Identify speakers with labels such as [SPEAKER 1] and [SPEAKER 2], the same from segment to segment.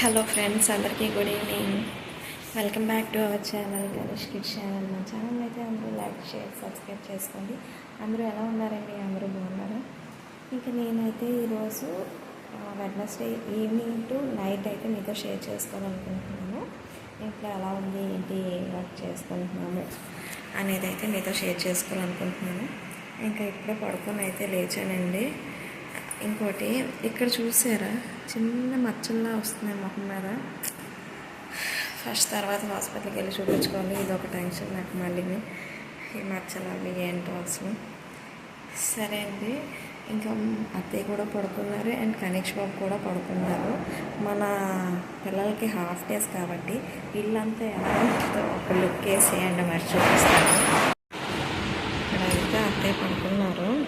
[SPEAKER 1] Hello friends అందరికీ good evening. Welcome back to our channel Ganesh kid channel. మా channel అయితే అందరూ like share subscribe చేసుకోండి. అందరూ ఎలా ఉన్నారండి? అందరూ బాగున్నారా? ఇంకా నేనైతే ఈరోజు వెడ్నెస్డే ఈవినింగ్ టు నైట్ అయితే మీతో షేర్ చేసుకోవాలనుకుంటున్నాను. ఇంట్లో ఎలా ఉంది ఏంటి వర్క్ చేసుకుంటున్నాము అనేది అయితే మీతో షేర్ చేసుకోవాలనుకుంటున్నాను. ఇంకా ఇప్పుడే పడుకొని అయితే లేచానండి. ఇంకోటి ఇక్కడ చూసారా? చిన్న మచ్చల్లా వస్తున్నాయి మొహం మీద. ఫస్ట్ తర్వాత హాస్పిటల్కి వెళ్ళి చూపించుకోవాలి. ఇది ఒక టెన్షన్ నాకు మళ్ళీ. ఈ మచ్చలు అవి ఏంటో అసలు. సరే అండి. ఇంకా అత్తయ్య కూడా పడుకున్నారు అండ్ కనీష్ బాబు కూడా పడుకున్నారు. మన పిల్లలకి హాఫ్ డేస్ కాబట్టి ఇల్లంతా ఎలా ఒక లుక్ వేసేయండి మరి చూపిస్తాను. ఇక్కడైతే అత్తయ్య పడుకున్నారు.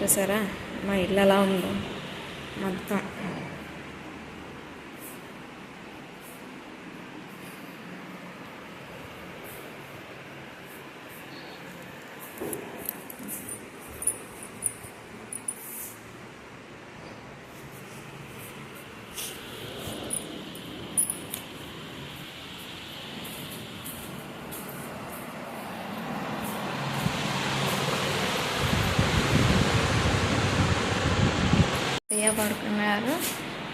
[SPEAKER 1] చూసారా? మా ఇల్లు అలా ఉందో. మొత్తం. ప్రియ పడుకున్నారు.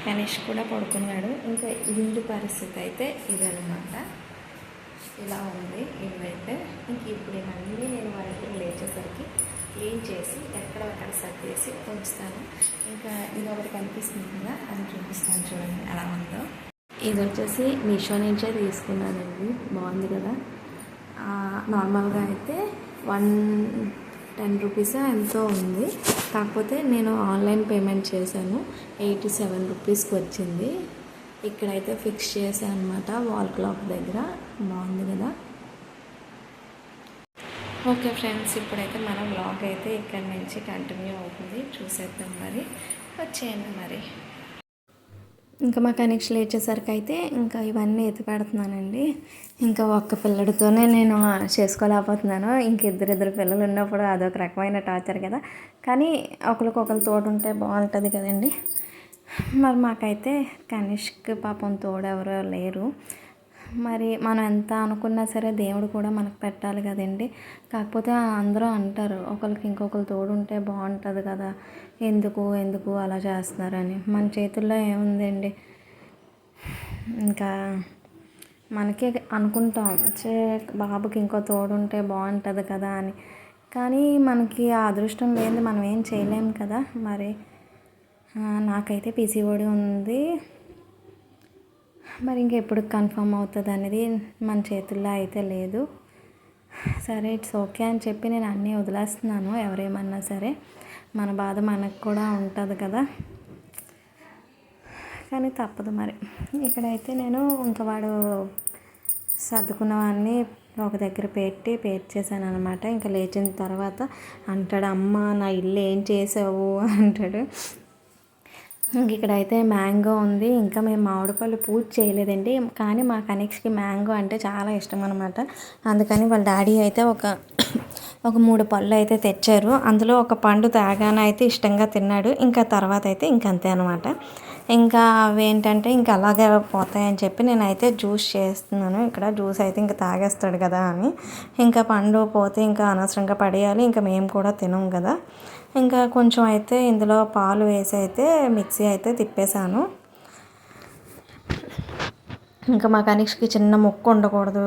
[SPEAKER 1] గణేష్ కూడా పడుకున్నాడు. ఇంకా ఇల్లు పరిస్థితి అయితే ఇదనమాట ఇలా ఉంది ఇల్లు అయితే ఇంక ఇప్పుడు ఇవన్నీ నేను వాళ్ళకి లేచేసరికి క్లీన్ చేసి ఎక్కడక్కడ సర్దేసి ఉంచుతాను. ఇంకా ఇది ఒకటి కనిపిస్తుంది కదా అది చూపిస్తాను చూడండి ఎలా ఉందో. ఇది వచ్చేసి మీషో నుంచే తీసుకున్నానండి. బాగుంది కదా. నార్మల్గా అయితే వన్ టెన్ రూపీస్ ఎంతో ఉంది. కాకపోతే నేను ఆన్లైన్ పేమెంట్ చేశాను. ఎయిటీ సెవెన్ రూపీస్కి వచ్చింది. ఇక్కడైతే ఫిక్స్ చేశాను అనమాట వాల్ క్లాక్ దగ్గర. బాగుంది కదా? ఓకే ఫ్రెండ్స్ ఇప్పుడైతే మన బ్లాగ్ అయితే ఇక్కడ నుంచి కంటిన్యూ అవుతుంది. చూసేద్దాం మరి. వచ్చేయండి మరి. ఇంకా మా కనెక్షన్ వచ్చేసరికి అయితే ఇంకా ఇవన్నీ ఎత్తి పెడుతున్నానండి. ఇంకా ఒక్క పిల్లడితోనే నేను చేసుకోలేకపోతున్నాను. ఇంక ఇద్దరిద్దరు పిల్లలు ఉన్నప్పుడు అదొక రకమైన టార్చర్ కదా. కానీ ఒకరికొకరు తోడు ఉంటే బాగుంటుంది కదండి. మరి మాకైతే కనిష్క్ పాపం తోడు ఎవరో లేరు. మరి మనం ఎంత అనుకున్నా సరే దేవుడు కూడా మనకు పెట్టాలి కదండి. కాకపోతే అందరూ అంటారు ఒకరికి ఇంకొకరు తోడు ఉంటే బాగుంటుంది కదా. ఎందుకు ఎందుకు అలా చేస్తున్నారని. మన చేతుల్లో ఏముందండి? ఇంకా మనకే అనుకుంటాం చే బాబుకి ఇంకో తోడు ఉంటే బాగుంటుంది కదా అని. కానీ మనకి ఆ అదృష్టం లేని మనం ఏం చేయలేం కదా మరి. నాకైతే పీసీఓడి ఉంది. మరి ఇంకెప్పుడు కన్ఫర్మ్ అవుతుంది అనేది మన చేతుల్లో అయితే లేదు. సరే ఇట్స్ ఓకే అని చెప్పి నేను అన్నీ వదిలేస్తున్నాను ఎవరేమన్నా సరే. మన బాధ మనకు కూడా ఉంటుంది కదా. కానీ తప్పదు మరి. ఇక్కడైతే నేను ఇంకా వాడు సర్దుకున్నవన్నీ ఒక దగ్గర పెట్టి పేర్చేసాను అనమాట ఇంకా లేచిన తర్వాత అంటాడు అమ్మ నా ఇల్లు ఏం చేసావు? అంటాడు. ఇక్కడైతే మ్యాంగో ఉంది. ఇంకా మేము మామిడి పళ్ళు పూజ చేయలేదండి. కానీ మా కనెక్స్కి మ్యాంగో అంటే చాలా ఇష్టం అనమాట అందుకని వాళ్ళ డాడీ అయితే ఒక ఒక మూడు పళ్ళు అయితే తెచ్చారు. అందులో ఒక పండు తాగాన అయితే ఇష్టంగా తిన్నాడు. ఇంకా తర్వాత అయితే ఇంకంతే అనమాట ఇంకా అవేంటంటే ఇంకా అలాగే పోతాయని చెప్పి నేనైతే జ్యూస్ చేస్తున్నాను. ఇక్కడ జ్యూస్ అయితే ఇంకా తాగేస్తాడు కదా అని. ఇంకా పండు పోతే ఇంకా అనవసరంగా పడేయాలి. ఇంకా మేము కూడా తినం కదా. ఇంకా కొంచెం అయితే ఇందులో పాలు వేసి అయితే మిక్సీ అయితే తిప్పేశాను. ఇంకా మా కనిష్కి చిన్న ముక్క ఉండకూడదు.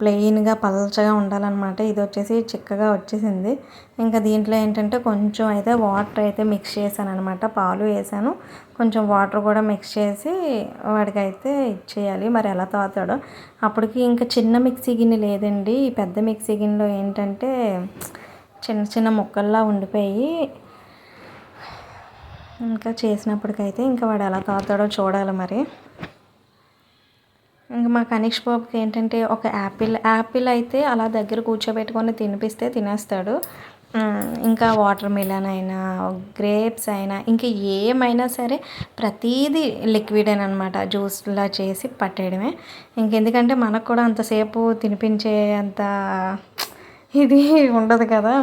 [SPEAKER 1] ప్లెయిన్గా పల్చగా ఉండాలన్నమాట. ఇది వచ్చేసి చిక్కగా వచ్చేసింది. ఇంకా దీంట్లో ఏంటంటే కొంచెం అయితే వాటర్ అయితే మిక్స్ చేశాను అనమాట పాలు వేసాను. కొంచెం వాటర్ కూడా మిక్స్ చేసి వాడికి అయితే ఇచ్చేయాలి. మరి ఎలా తాగుతాడో. అప్పటికి ఇంకా చిన్న మిక్సీ గిన్నె లేదండి. పెద్ద మిక్సీ గిన్నెలో ఏంటంటే చిన్న చిన్న ముక్కల్లా ఉండిపోయి ఇంకా చేసినప్పటికైతే ఇంకా వాడు ఎలా తాగుతాడో చూడాలి మరి. ఇంకా మా కనిష్ బాబుకి ఏంటంటే ఒక యాపిల్ యాపిల్ అయితే అలా దగ్గర కూర్చోబెట్టుకొని తినిపిస్తే తినేస్తాడు. ఇంకా వాటర్ మిలన్ అయినా గ్రేప్స్ అయినా ఇంకా ఏమైనా సరే ప్రతీది లిక్విడ్ అనమాట జ్యూస్లా చేసి పట్టేయడమే. ఇంకెందుకంటే మనకు కూడా అంతసేపు తినిపించే అంత ఇది ఉండదు కదా.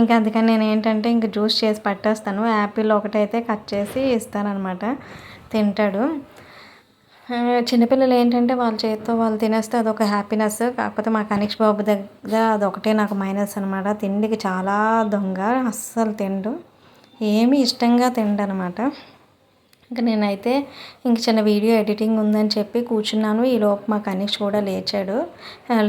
[SPEAKER 1] ఇంకా అందుకని నేను ఏంటంటే ఇంక జ్యూస్ చేసి పట్టేస్తాను. యాపిల్ ఒకటైతే కట్ చేసి ఇస్తానన్నమాట. తింటాడు. చిన్నపిల్లలు ఏంటంటే వాళ్ళ చేతితో వాళ్ళు తినేస్తే అదొక హ్యాపీనెస్ కాకపోతే మా కనిష్ బాబు దగ్గర అదొకటే నాకు మైనస్ అనమాట తిండికి చాలా దొంగ అస్సలు తిండు. ఏమి ఇష్టంగా తిండు అనమాట ఇంకా నేనైతే ఇంక చిన్న వీడియో ఎడిటింగ్ ఉందని చెప్పి కూర్చున్నాను. ఈ లోపు మా కనిష్ కూడా లేచాడు.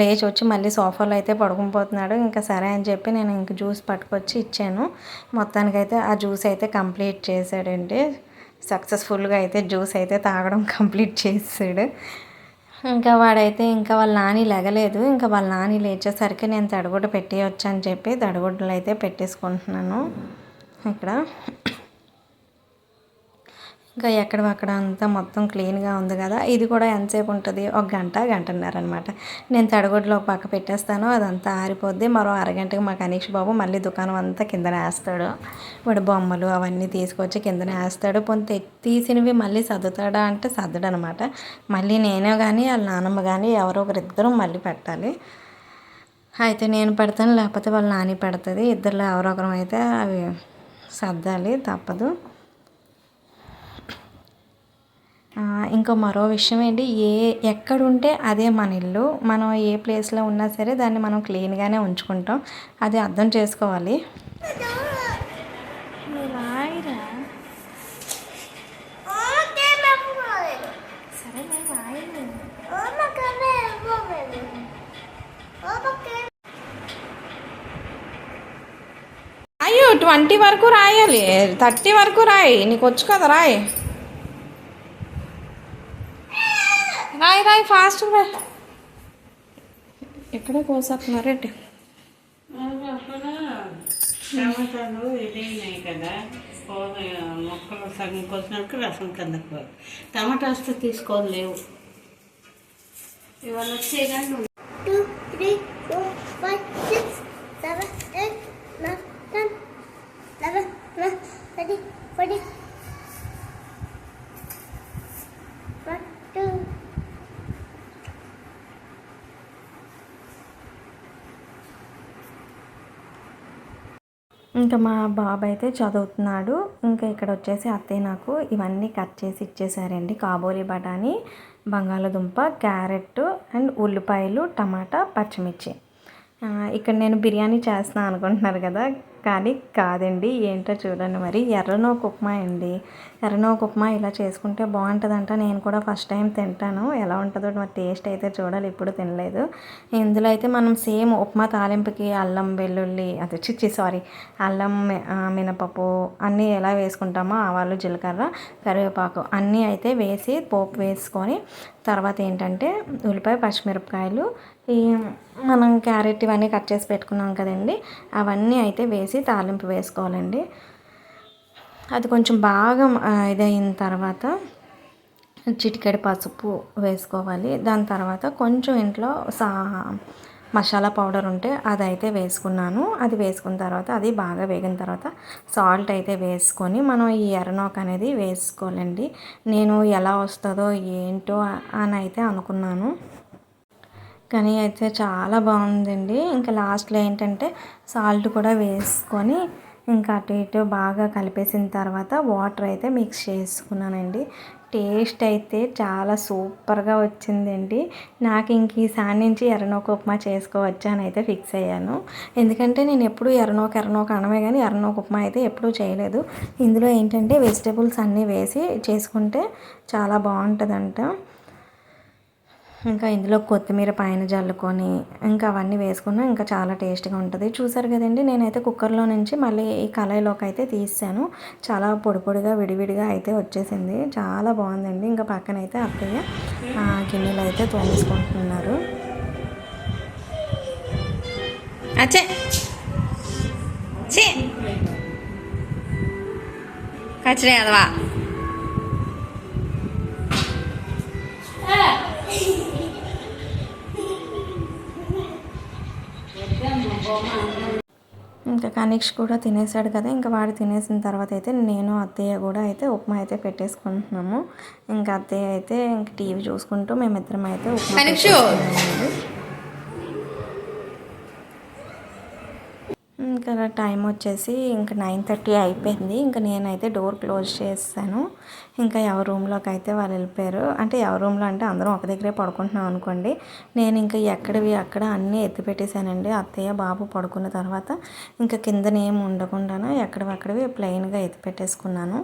[SPEAKER 1] లేచి వచ్చి మళ్ళీ సోఫాలో అయితే పడుకునిపోతున్నాడు ఇంకా సరే అని చెప్పి నేను ఇంక జ్యూస్ పట్టుకొచ్చి ఇచ్చాను. మొత్తానికైతే ఆ జ్యూస్ అయితే కంప్లీట్ చేశాడండి. సక్సెస్ఫుల్గా అయితే జ్యూస్ అయితే తాగడం కంప్లీట్ చేసాడు. ఇంకా వాడైతే ఇంకా వాళ్ళ నాని లెగలేదు. ఇంకా వాళ్ళ నాని లేచేసరికి నేను తడిగుడ్డ పెట్టేయచ్చు అని చెప్పి తడిగుడ్డలు అయితే పెట్టేసుకుంటున్నాను. ఇక్కడ ఇంకా ఎక్కడ అక్కడ అంతా మొత్తం క్లీన్గా ఉంది కదా ఇది కూడా ఎంతసేపు ఉంటుంది? ఒక గంట గంటన్నర అనమాట నేను తడిగుడ్లో ఒక పక్క పెట్టేస్తాను అదంతా ఆరిపోద్ది. మరో అరగంటకి మా కనీష్ బాబు మళ్ళీ దుకాణం అంతా కింద వేస్తాడు. వాడు బొమ్మలు అవన్నీ తీసుకొచ్చి కింద వేస్తాడు. పొంత తీసినవి మళ్ళీ సర్దుతాడా అంటే సర్దడు అనమాట మళ్ళీ నేనే కానీ వాళ్ళ నానమ్మ కానీ ఎవరో ఒకరిద్దరం మళ్ళీ పెట్టాలి. అయితే నేను పెడతాను లేకపోతే వాళ్ళ నాని పెడుతుంది. ఇద్దరిలో ఎవరో ఒకరం అయితే అవి సర్దాలి తప్పదు ఆ, ఇంకా మరో విషయం ఏంటి? ఏ ఎక్కడుంటే అదే మన ఇల్లు. మనం ఏ ప్లేస్లో ఉన్నా సరే దాన్ని మనం క్లీన్గానే ఉంచుకుంటాం. అది అర్థం చేసుకోవాలి. అయ్యో ట్వంటీ వరకు రాయాలి. థర్టీ వరకు రాయి. నీకు వచ్చు కదా రాయి రాయి రాయి ఫాస్ట్ ఎక్కడ కోసేస్తున్నారేంటి
[SPEAKER 2] టమాటాలు ఇదైనాయి కదా. మొక్కలు సగం కోసినాక రసం కిందకు టమాటా వస్తే తీసుకోలేవు ఇవాళ వచ్చే కానీ
[SPEAKER 1] ఇంకా మా బాబు అయితే చదువుతున్నాడు. ఇంకా ఇక్కడ వచ్చేసి అత్తయ్య నాకు ఇవన్నీ కట్ చేసి ఇచ్చేసారండి. కాబోలి బఠానీ బంగాళదుంప క్యారెట్ అండ్ ఉల్లిపాయలు టమాటా పచ్చిమిర్చి. ఇక్కడ నేను బిర్యానీ చేస్తున్నాను అనుకుంటున్నారు కదా. కానీ కాదండి. ఏంటో చూడండి మరి. ఎర్రనోక ఉప్మా అండి. ఎర్రనోక ఉప్మా ఇలా చేసుకుంటే బాగుంటుందంట. నేను కూడా ఫస్ట్ టైం తింటాను. ఎలా ఉంటుందో మరి టేస్ట్ అయితే చూడాలి. ఇప్పుడు తినలేదు. ఇందులో అయితే మనం సేమ్ ఉప్మా తాలింపుకి అల్లం వెల్లుల్లి అది చిచ్చి సారీ అల్లం మినపప్పు అన్నీ ఎలా వేసుకుంటామో ఆవాలు జీలకర్ర కరివేపాకు అన్నీ అయితే వేసి పోపు వేసుకొని తర్వాత ఏంటంటే ఉల్లిపాయ పచ్చిమిరపకాయలు ఈ మనం క్యారెట్ ఇవన్నీ కట్ చేసి పెట్టుకున్నాం కదండి అవన్నీ అయితే వేసి తాలింపు వేసుకోవాలండి. అది కొంచెం బాగా ఇదైన తర్వాత చిటికెడు పసుపు వేసుకోవాలి. దాని తర్వాత కొంచెం ఇంట్లో సా మసాలా పౌడర్ ఉంటే అది అయితే వేసుకున్నాను. అది వేసుకున్న తర్వాత అది బాగా వేగిన తర్వాత సాల్ట్ అయితే వేసుకొని మనం ఈ ఎర్రనోక అనేది వేసుకోవాలండి. నేను ఎలా వస్తుందో ఏంటో అని అయితే అనుకున్నాను. కానీ అయితే చాలా బాగుందండి. ఇంకా లాస్ట్లో ఏంటంటే సాల్ట్ కూడా వేసుకొని ఇంకా అటు ఇటు బాగా కలిపేసిన తర్వాత వాటర్ అయితే మిక్స్ చేసుకున్నానండి. టేస్ట్ అయితే చాలా సూపర్గా వచ్చిందండి. నాకు ఇంక ఈసారి నుంచి ఎర్రనోక ఉప్మా చేసుకోవచ్చు అని అయితే ఫిక్స్ అయ్యాను. ఎందుకంటే నేను ఎప్పుడు ఎర్రనోక ఎర్రనోక అనమే కానీ ఎర్రనోక ఉప్మా అయితే ఎప్పుడూ చేయలేదు. ఇందులో ఏంటంటే వెజిటేబుల్స్ అన్నీ వేసి చేసుకుంటే చాలా బాగుంటుందంట. ఇంకా ఇందులో కొత్తిమీర పైన జల్లుకొని ఇంకా అవన్నీ వేసుకున్నా ఇంకా చాలా టేస్ట్గా ఉంటుంది. చూసారు కదండి నేనైతే కుక్కర్లో నుంచి మళ్ళీ ఈ కళాయిలోకి అయితే తీసాను. చాలా పొడి పొడిగా విడివిడిగా అయితే వచ్చేసింది. చాలా బాగుందండి. ఇంకా పక్కన అయితే అత్తయ్య గిన్నెలు అయితే తోమేసుకుంటున్నారు. అచ్చే! కచ్చరే అదవా. ఇంకా కనిక్ష్ కూడా తినేసాడు కదా ఇంకా వాడు తినేసిన తర్వాత అయితే నేను అత్తయ్య కూడా అయితే ఉప్మా అయితే పెట్టేసుకుంటున్నాము. ఇంకా అత్తయ్య అయితే ఇంక టీవీ చూసుకుంటూ మేమిద్దరం అయితే ఉప్మా ఇంకా టైం వచ్చేసి ఇంకా నైన్ థర్టీ అయిపోయింది. ఇంకా నేనైతే డోర్ క్లోజ్ చేస్తాను ఇంకా ఎవరి రూమ్లోకి అయితే వాళ్ళు వెళ్ళిపోయారు. అంటే ఎవరి రూమ్లో అంటే అందరం ఒక దగ్గరే పడుకుంటున్నాం అనుకోండి. నేను ఇంకా ఎక్కడివి అక్కడ అన్నీ ఎత్తిపెట్టేశానండి అత్తయ్య బాబు పడుకున్న తర్వాత ఇంకా కిందనేం ఉండకుండా ఎక్కడవక్కడవి ప్లెయిన్గా ఎత్తిపెట్టేసుకున్నాను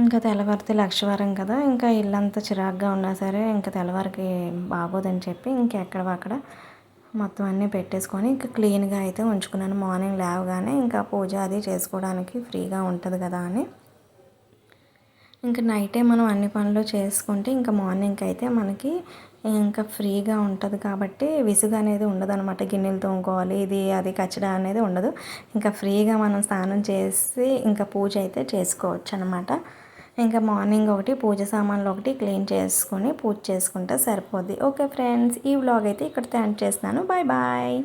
[SPEAKER 1] ఇంకా తెల్లవారితే లక్షవారం కదా. ఇంకా ఇల్లంతా చిరాగ్గా ఉన్నా సరే ఇంకా తెల్లవారికి బాగోదని చెప్పి ఇంకెక్కడ అక్కడ మొత్తం అన్నీ పెట్టేసుకొని ఇంకా క్లీన్గా అయితే ఉంచుకున్నాను. మార్నింగ్ లేవగానే ఇంకా పూజ అది చేసుకోవడానికి ఫ్రీగా ఉంటుంది కదా అని. ఇంకా నైటే మనం అన్ని పనులు చేసుకుంటే ఇంకా మార్నింగ్కి అయితే మనకి ఇంకా ఫ్రీగా ఉంటుంది కాబట్టి విసుగు అనేది ఉండదు అనమాట గిన్నెలు తోముకోవాలి ఇది అది కచ్చడా అనేది ఉండదు. ఇంకా ఫ్రీగా మనం స్నానం చేసి ఇంకా పూజ అయితే చేసుకోవచ్చు అనమాట ఇంకా మార్నింగ్ ఒకటి పూజ సామాన్లు ఒకటి క్లీన్ చేసుకొని పూజ చేసుకుంటే సరిపోద్ది. ఓకే ఫ్రెండ్స్ ఈ వ్లాగ్ అయితే ఇక్కడ ఎండ్ చేస్తున్నాను. Bye bye.